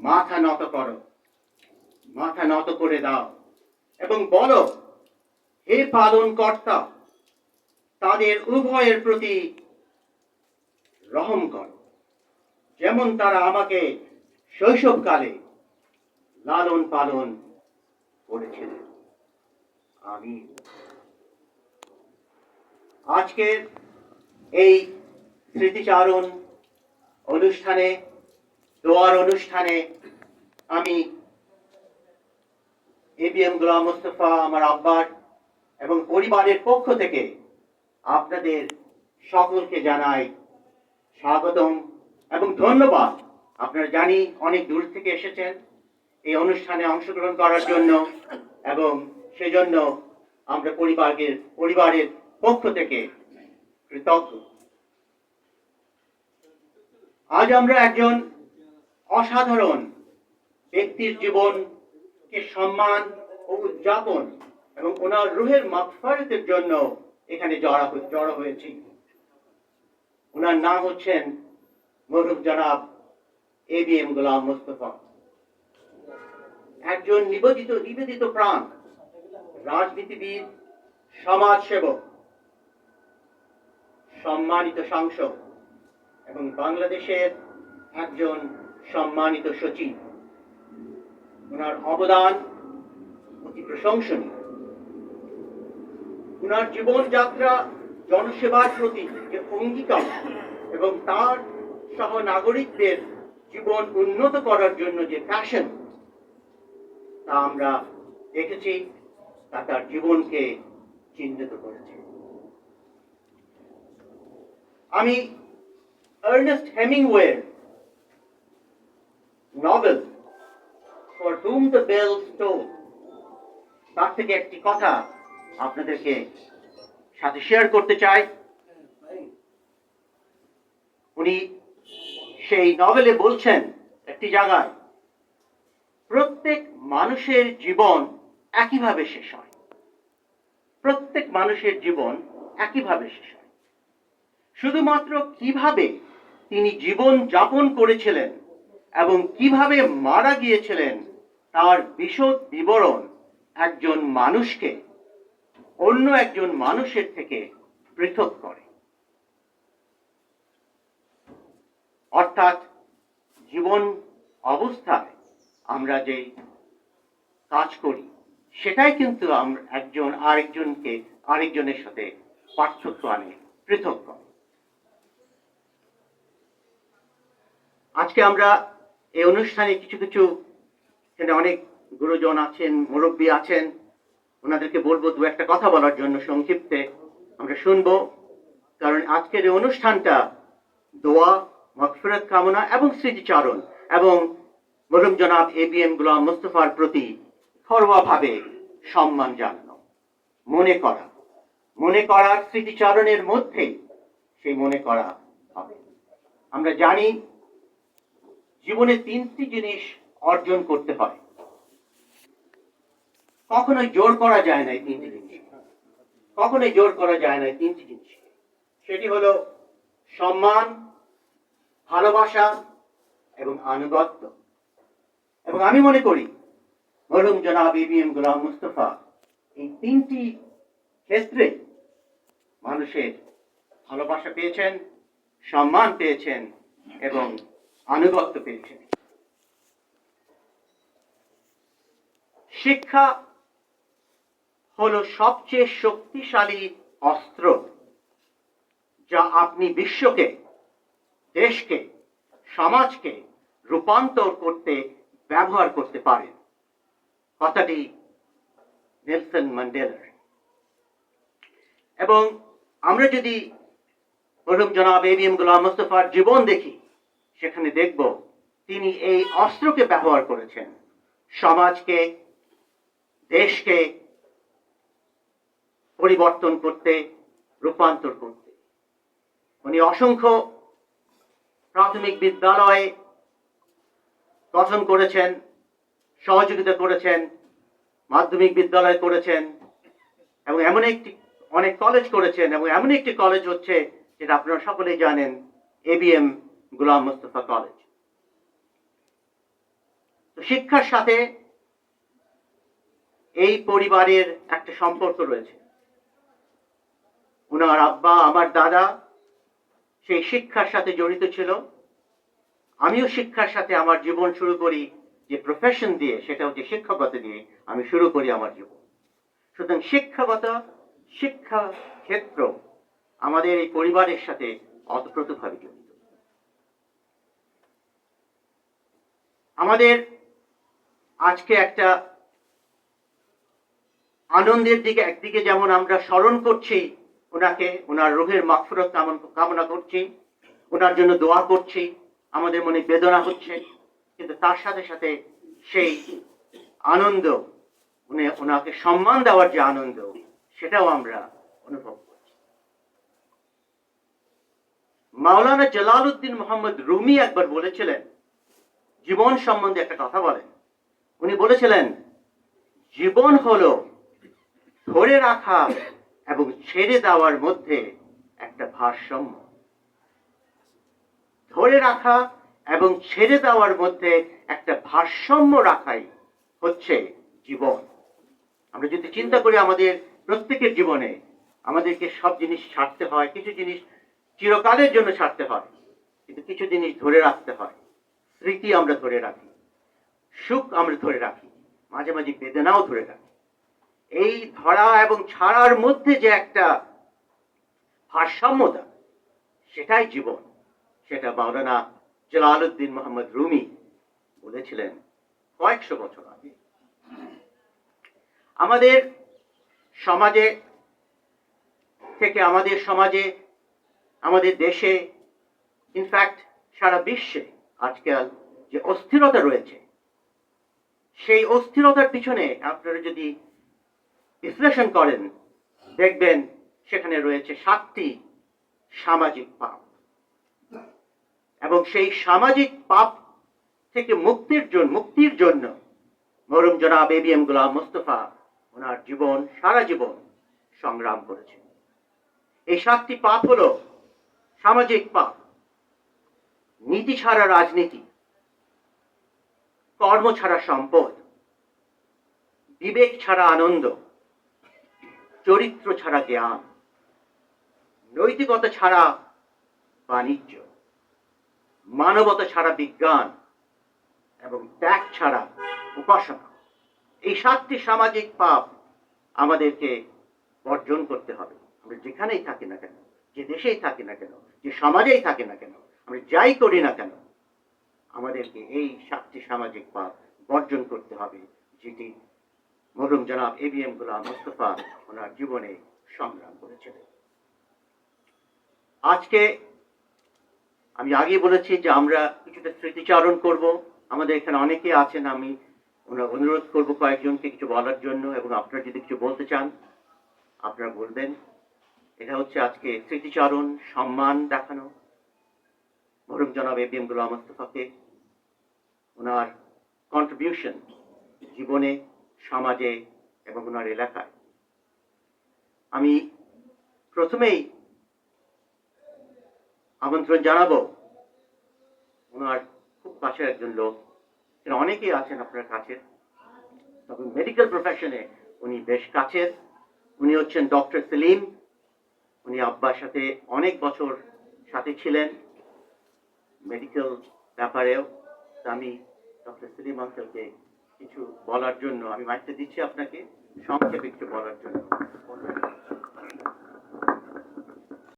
মাথা নত করো। মাথা নত করে দাও। এবং বলো, হে পালন কর্তা তাদের উভয়ের প্রতি রহম করো। যেমন তারা আমাকে শৈশবকালে লালন পালন করেছিলেন আমি আজকের এই স্মৃতিচারণ অনুষ্ঠানে দোয়ার অনুষ্ঠানে আমি এবিএম গোলাম মোস্তফা, আমার আব্বার এবং পরিবারের পক্ষ থেকে আপনাদের সকলকে জানাই স্বাগতম এবং ধন্যবাদ। আপনারা জানি অনেক দূর থেকে এসেছেন এই অনুষ্ঠানে অংশগ্রহণ করার জন্য এবং সেজন্য আমরা পরিবারের পরিবারের পক্ষ থেকে কৃতজ্ঞ। আজ আমরা একজন অসাধারণ ব্যক্তির জীবনকে সম্মান ও উদযাপন এবং ওনার রুহের মাফারতের জন্য এখানে জড়া জড়ো হয়েছি। ওনার নাম হচ্ছেন মরুম জনাব A B M Golam Mostafa. একজন নিবেদিত নিবেদিত প্রাণ, রাজনীতিবিদ, সমাজসেবক, সম্মানিত সাংসদ এবং বাংলাদেশের একজন সম্মানিত সচিব ওনার অবদান অতি প্রশংসনীয়। ওনার জীবনযাত্রা, জনসেবার প্রতি যে অঙ্গীকার এবং তার সহ নাগরিকদের জীবন উন্নত করার জন্য যে প্যাশন তা আমরা দেখেছি, তা তার জীবনকে চিহ্নিত করেছে। আমি আর্নেস্ট হেমিংওয়ের নভেল হুম দ্য বেল স্টোল তার থেকে একটি কথা আপনাদেরকে সাথে শেয়ার করতে চাই। উনি সেই নভেলে বলছেন একটি জায়গায়, প্রত্যেক মানুষের জীবন একইভাবে শেষ হয়। প্রত্যেক মানুষের জীবন একইভাবে শেষ হয়। শুধুমাত্র কীভাবে তিনি জীবন যাপন করেছিলেন এবং কীভাবে মারা গিয়েছিলেন তার বিশদ বিবরণ একজন মানুষকে অন্য একজন মানুষের থেকে পৃথক করে। অর্থাৎ জীবন অবস্থায় আমরা যে কাজ করি, সেটাই কিন্তু আমরা একজন আরেকজনকে, আরেকজনের সাথে পার্থক্য আনে, পৃথক করে। আজকে আমরা এই অনুষ্ঠানে কিছু কিছু এখানে অনেক গুরুজন আছেন, মুরব্বী আছেন। ওনাদেরকে বলব দু একটা কথা বলার জন্য সংক্ষিপ্তে। আমরা শুনব, কারণ আজকের এই অনুষ্ঠানটা দোয়া মকফিরত কামনা এবং স্মৃতিচারণ এবং মরুম জনাব এ বি এম গুলাম মুস্তফার প্রতি ঘরোয়াভাবে সম্মান জানানো। মনে করা, মনে করার স্মৃতিচারণের মধ্যেই সেই মনে করা হবে। আমরা জানি, জীবনে তিনটি জিনিস অর্জন করতে হয়। কখনোই জোর করা যায় না এই তিনটি জিনিস। কখনোই জোর করা যায় না এই তিনটি জিনিস। সেটি হলো সম্মান, ভালোবাসা এবং আনুগত্য। এবং আমি মনে করি মরহুম জনাব এবিএম গোলাম মুস্তফা, এই তিনটি ক্ষেত্রে মানুষের ভালোবাসা পেয়েছেন, সম্মান পেয়েছেন এবং আনুগত্য পেয়েছেন। শিক্ষা হলো সবচেয়ে শক্তিশালী অস্ত্র যা আপনি বিশ্বকে, দেশকে, সমাজকে রূপান্তর করতে ব্যবহার করতে পারেন। কথাটি নেলসন ম্যান্ডেলার। এবং আমরা যদি মরহুম জনাব এবিএম গোলাম মোস্তফার জীবন দেখি, সেখানে দেখব তিনি এই অস্ত্রকে ব্যবহার করেছেন। সমাজকে দেশকে পরিবর্তন করতে, রূপান্তর করতে। উনি অসংখ্য প্রাথমিক বিদ্যালয়ে গঠন করেছেন, সহযোগিতা করেছেন, মাধ্যমিক বিদ্যালয় করেছেন, এবং এমন একটি, অনেক কলেজ করেছেন, এবং এমন একটি কলেজ হচ্ছে যেটা আপনারা সকলেই জানেন এবিএম গুলাম মোস্তফা কলেজ শিক্ষার সাথে এই পরিবারের একটা সম্পর্ক রয়েছে। ওনার আব্বা, আমার দাদা সেই শিক্ষার সাথে জড়িত ছিল। আমিও শিক্ষার সাথে আমার জীবন শুরু করি যে প্রফেশন দিয়ে, সেটা হচ্ছে শিক্ষকতা দিয়ে আমি শুরু করি আমার জীবন। সুতরাং শিক্ষাগত শিক্ষা ক্ষেত্র আমাদের এই পরিবারের সাথে অতপ্রতভাবে জড়িত। আমাদের আজকে একটা আনন্দের দিকে, একদিকে যেমন আমরা স্মরণ করছি ওনাকে, ওনার রোগের মাগফিরাত কামন- করছি, ওনার জন্য দোয়া করছি, আমাদের মনে বেদনা হচ্ছে, কিন্তু তার সাথে সাথে সেই আনন্দ, উনি ওনাকে সম্মান দেওয়ার যে আনন্দ, সেটাও আমরা অনুভব করছি। মাওলানা জালালউদ্দিন মোহাম্মদ রুমি একবার বলেছিলেন, জীবন সম্বন্ধে একটা কথা বলেন। উনি বলেছিলেন, জীবন হলো ধরে রাখা এবং ছেড়ে দেওয়ার মধ্যে একটা ভারসাম্য। ধরে রাখা এবং ছেড়ে দেওয়ার মধ্যে একটা ভারসাম্য রাখাই হচ্ছে জীবন। আমরা যদি চিন্তা করি আমাদের প্রত্যেকের জীবনে, আমাদেরকে সব জিনিস ছাড়তে হয়, কিছু জিনিস চিরকালের জন্য ছাড়তে হয়, কিন্তু কিছু জিনিস ধরে রাখতে হয়। স্মৃতি আমরা ধরে রাখি, সুখ আমরা ধরে রাখি, মাঝে মাঝে বেদনাও ধরে রাখি। এই ধরা এবং ছাড়ার মধ্যে যে একটা ভারসাম্যতা সেটাই জীবন। সেটা মাওলানা জালালউদ্দিন মোহাম্মদ রুমি বলেছিলেন কয়েকশো বছর আগে। আমাদের সমাজে থেকে আমাদের সমাজে, আমাদের দেশে ইনফ্যাক্ট সারা বিশ্বে আজকাল যে অস্থিরতা রয়েছে, সেই অস্থিরতার পিছনে আপনারা যদি বিশ্লেষণ করেন। দেখবেন সেখানে রয়েছে সাতটি সামাজিক পাপ। এবং সেই সামাজিক পাপ থেকে মুক্তির জন্য মুক্তির জন্য মরম জনাব A B M Golam Mostafa ওনার জীবন, সারা জীবন সংগ্রাম করেছেন। এই সাতটি পাপ হলো সামাজিক পাপ, নীতি ছাড়া রাজনীতি, কর্ম ছাড়া সম্পদ, বিবেক ছাড়া আনন্দ চরিত্র ছাড়া জ্ঞান, নৈতিকতা ছাড়া বাণিজ্য, মানবতা ছাড়া বিজ্ঞান এবং ত্যাগ ছাড়া উপাসনা। এই সাতটি সামাজিক পাপ আমাদেরকে বর্জন করতে হবে। আমরা যেখানেই থাকি না কেন, যে দেশেই থাকি না কেন, যে সমাজেই থাকি না কেন, আমরা যাই করি না কেন, আমাদেরকে এই সাতটি সামাজিক পাপ বর্জন করতে হবে, যেটি মরুম জনাব A B M Golam Mostafa ওনার জীবনে সংগ্রাম করেছিলেন। আজকে আমি আগে বলেছি যে আমরা কিছুটা স্মৃতিচারণ করব। আমাদের এখানে অনেকে আছেন, আমি ওনার অনুরোধ করব কয়েকজনকে কিছু বলার জন্য এবং আপনারা যদি কিছু বলতে চান, আপনারা বলবেন। এটা হচ্ছে আজকে স্মৃতিচারণ, সম্মান দেখানো। মরুম জনাব এ বি এম গোলাম মোস্তফাকে ওনার কন্ট্রিবিউশন জীবনে সমাজে এবং ওনার এলাকায়। আমি প্রথমেই আমন্ত্রণ জানাব ওনার খুব কাছের একজন লোক। অনেকেই আছেন আপনার কাছে। তবে মেডিকেল প্রফেশনে উনি বেশ কাছের। উনি হচ্ছেন ডক্টর সেলিম। উনি আব্বার সাথে অনেক বছর সাথে ছিলেন। মেডিকেল ব্যাপারেও। আমি ডক্টর সেলিম আঙ্কেলকে কিছু বলার জন্য আমি মাইকটা দিচ্ছি আপনাকে সংক্ষেপে একটু বলার জন্য।